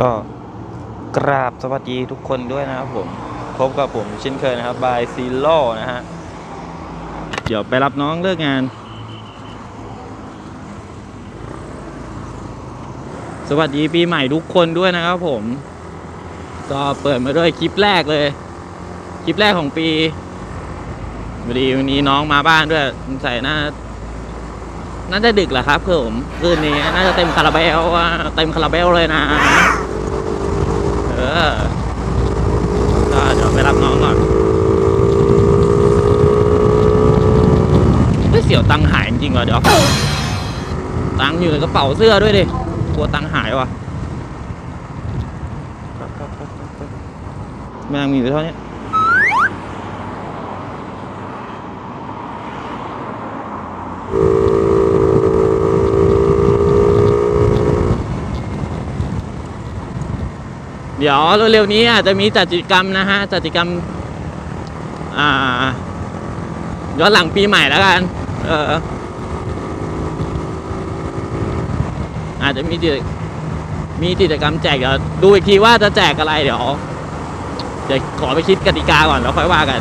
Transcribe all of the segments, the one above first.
ก็กราบสวัสดีทุกคนด้วยนะครับผม พบกับผมเช่นเคยนะครับบายซีโร่นะฮะ เดี๋ยวไปรับน้องเลิกงาน สวัสดีปีใหม่ทุกคนด้วยนะครับผม ก็เปิดมาด้วยคลิปแรกเลย คลิปแรกของปีพอดีวันนี้น้องมาบ้านด้วยใส่น่าน่าจะดึกแหละครับคือผมคืนนี้น่าจะเต็มคาราเบลเต็มคาราเบลเลยนะ ออก็เดี๋ยวไปรับน้องก่อนไม่เสียวตังค์หายจริงๆเหรอเดี๋ยวตังค์อยู่ในกระเป๋าเสื้อด้วยดิกลัวตังค์หายว่ะแม่งมีอยู่เท่านี้ ดี๋ยวเร็วๆนี้อาจจะมีจัดกิจกรรมนะฮะจัดกิจกรรมอ่าย้อนหลังปีใหม่แล้วกัน เอออาจจะมีมีกิจกรรมแจกเดี๋ยวดูอีกทีว่าจะแจกอะไรเดี๋ยวเดี๋ยวขอไปคิดกติกาก่อนแล้วค่อยว่ากัน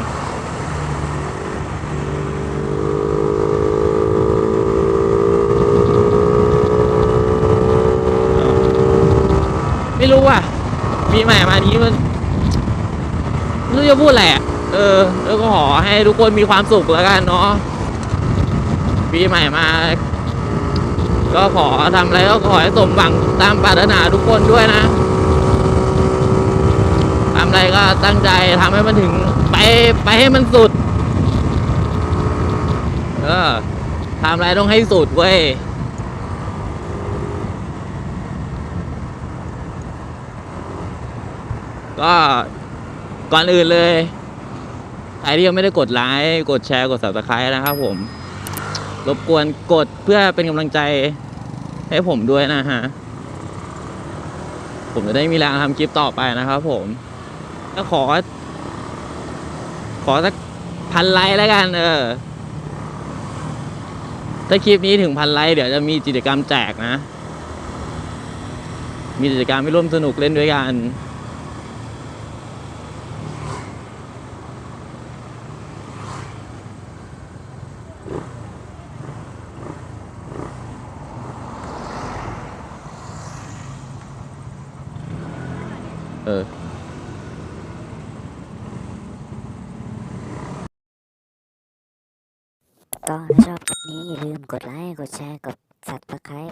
ไม่รู้ว่ะ ปีใหม่มานี้มันไม่รู้จะพูดอะไรอะเออ แล้วก็ขอให้ทุกคนมีความสุขแล้วกันเนาะปีใหม่มา ก็ขอทำอะไรก็ขอให้สมหวังตามปรารถนาทุกคนด้วยนะทำอะไรก็ตั้งใจทำให้มันถึงไปไปให้มันสุด เออทำอะไรต้องให้สุดเว้ย ก็ก่อนอื่นเลยใครที่ยังไม่ได้กดไลค์กดแชร์กด subscribe นะครับผม รบกวนกดเพื่อเป็นกำลังใจให้ผมด้วยนะฮะ ผมจะได้มีแรงทำคลิปต่อไปนะครับผมก็ขอ ขอสักพันไลค์แล้วกัน เออ ถ้าคลิปนี้ถึงพันไลค์เดี๋ยวจะมีกิจกรรมแจกนะ มีกิจกรรมให้ร่วมสนุกเล่นด้วยกัน เออก็ชอบคลิปนี้อย่าลืมกดไลค์ กดแชร์ กดสับสไครป์